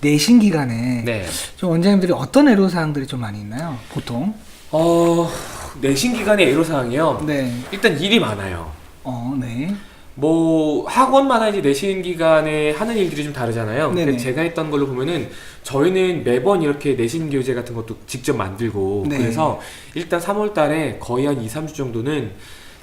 내신 기간에 네. 좀 원장님들이 어떤 애로 사항들이 좀 많이 있나요? 보통? 어, 내신 기간의 애로사항이요. 네. 일단 일이 많아요. 어, 네. 뭐 학원마다 이제 내신 기간에 하는 일들이 좀 다르잖아요. 네네. 근데 제가 했던 걸로 보면은 저희는 매번 이렇게 내신 교재 같은 것도 직접 만들고 네. 그래서 일단 3월 달에 거의 한 2, 3주 정도는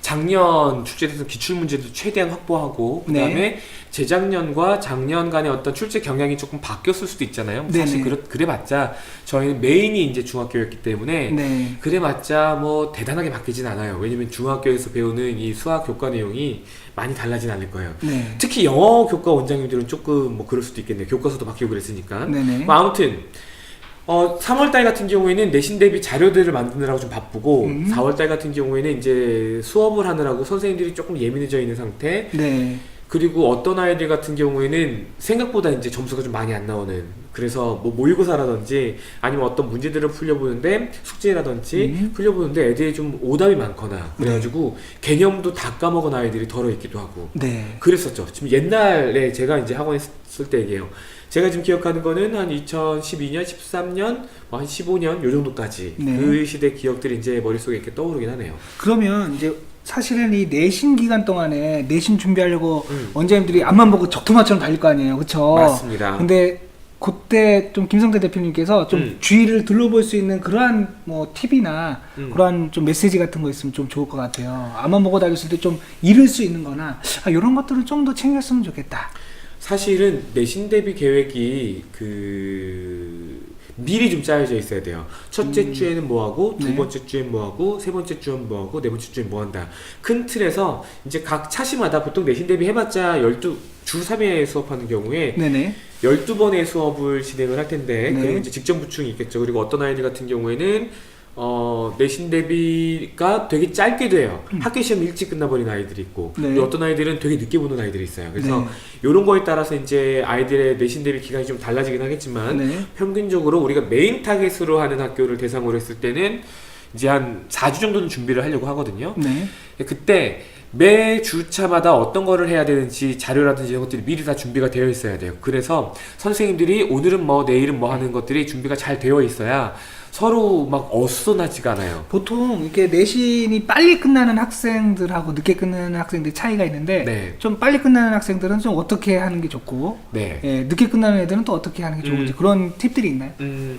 작년 출제돼서 기출 문제도 최대한 확보하고 네. 그다음에 재작년과 작년 간의 어떤 출제 경향이 조금 바뀌었을 수도 있잖아요. 사실. 그렇, 그래봤자 저희는 메인이 이제 중학교였기 때문에 네. 그래봤자 뭐 대단하게 바뀌진 않아요. 왜냐면 중학교에서 배우는 이 수학 교과 내용이 많이 달라진 않을 거예요. 네. 특히 영어 교과 원장님들은 조금 뭐 그럴 수도 있겠네요. 교과서도 바뀌고 그랬으니까. 뭐 아무튼 어 3월달 같은 경우에는 내신 대비 자료들을 만드느라고 좀 바쁘고 음. 4월달 같은 경우에는 이제 수업을 하느라고 선생님들이 조금 예민해져 있는 상태. 네. 그리고 어떤 아이들 같은 경우에는 생각보다 이제 점수가 좀 많이 안 나오는 그래서 뭐 모의고사라든지 아니면 어떤 문제들을 풀려보는데 숙제라든지 음. 풀려보는데 애들이 좀 오답이 많거나 그래가지고 개념도 다 까먹은 아이들이 덜어 있기도 하고 네. 그랬었죠. 지금 옛날에 제가 이제 학원에 있을 때 얘기해요. 제가 지금 기억하는 거는 한 2012년, 13년, 뭐 한 15년 요 정도까지 네. 그 시대 기억들이 이제 머릿속에 이렇게 떠오르긴 하네요. 그러면 이제 사실은 이 내신 기간 동안에 내신 준비하려고 음. 원장님들이 앞만 보고 적토마처럼 달릴 거 아니에요. 그쵸? 맞습니다. 근데 그때 좀 김성태 대표님께서 좀 음. 주의를 둘러볼 수 있는 그러한 뭐 팁이나 음. 그러한 좀 메시지 같은 거 있으면 좀 좋을 것 같아요. 앞만 보고 다녔을 때 좀 잃을 수 있는 거나 아, 이런 것들을 좀더 챙겼으면 좋겠다. 사실은 내신 대비 계획이 그 미리 좀 짜여져 있어야 돼요. 첫째 음. 주에는 뭐 하고 두 네. 번째 주엔 뭐 하고 세 번째 주엔 뭐 하고 네 번째 주엔 뭐 한다. 큰 틀에서 이제 각 차시마다 보통 내신 대비 해봤자 12, 주 3회 수업하는 경우에 네네. 12번의 수업을 진행을 할 텐데 네. 그리고 이제 직전 부충이 있겠죠. 그리고 어떤 아이들 같은 경우에는 어, 내신 대비가 되게 짧게 돼요. 학교 시험 일찍 끝나버린 아이들이 있고 음. 네. 어떤 아이들은 되게 늦게 보는 아이들이 있어요. 그래서 네. 이런 거에 따라서 이제 아이들의 내신 대비 기간이 좀 달라지긴 하겠지만 네. 평균적으로 우리가 메인 타겟으로 하는 학교를 대상으로 했을 때는 이제 한 4주 정도는 준비를 하려고 하거든요. 네. 그때 매 주차마다 어떤 거를 해야 되는지 자료라든지 이런 것들이 미리 다 준비가 되어 있어야 돼요. 그래서 선생님들이 오늘은 뭐 내일은 뭐 하는 것들이 준비가 잘 되어 있어야 서로 막 어수선하지가 않아요. 보통 이렇게 내신이 빨리 끝나는 학생들하고 늦게 끝나는 학생들 차이가 있는데 네. 좀 빨리 끝나는 학생들은 좀 어떻게 하는 게 좋고 네. 예, 늦게 끝나는 애들은 또 어떻게 하는 게 좋은지 음. 그런 팁들이 있나요? 음,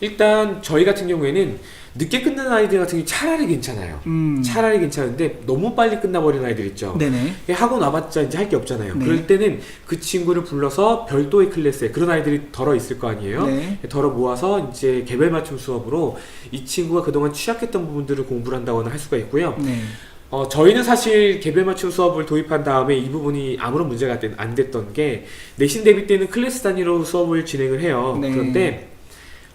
일단 저희 같은 경우에는 늦게 끝나는 아이들 같은 경우 차라리 괜찮아요. 음. 차라리 괜찮은데 너무 빨리 끝나버리는 아이들 있죠. 네네. 이 학원 와봤자 이제 할 게 없잖아요. 네. 그럴 때는 그 친구를 불러서 별도의 클래스에 그런 아이들이 덜어 있을 거 아니에요. 네. 덜어 모아서 이제 개별 맞춤 수업으로 이 친구가 그동안 취약했던 부분들을 공부를 한다거나 할 수가 있고요. 네. 어, 저희는 사실 개별 맞춤 수업을 도입한 다음에 이 부분이 아무런 문제가 된- 안 됐던 게 내신 대비 때는 클래스 단위로 수업을 진행을 해요. 네. 그런데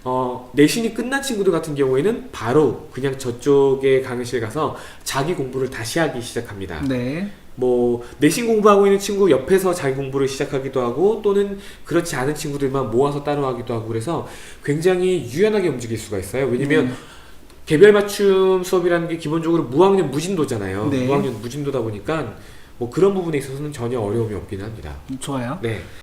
어, 내신이 끝난 친구들 같은 경우에는 바로 그냥 저쪽에 강의실 가서 자기 공부를 다시 하기 시작합니다. 네. 뭐 내신 공부하고 있는 친구 옆에서 자기 공부를 시작하기도 하고 또는 그렇지 않은 친구들만 모아서 따로 하기도 하고 그래서 굉장히 유연하게 움직일 수가 있어요. 왜냐면 네. 개별 맞춤 수업이라는 게 기본적으로 무학년 무진도잖아요. 네. 무학년 무진도다 보니까 뭐 그런 부분에 있어서는 전혀 어려움이 없긴 합니다. 좋아요. 네.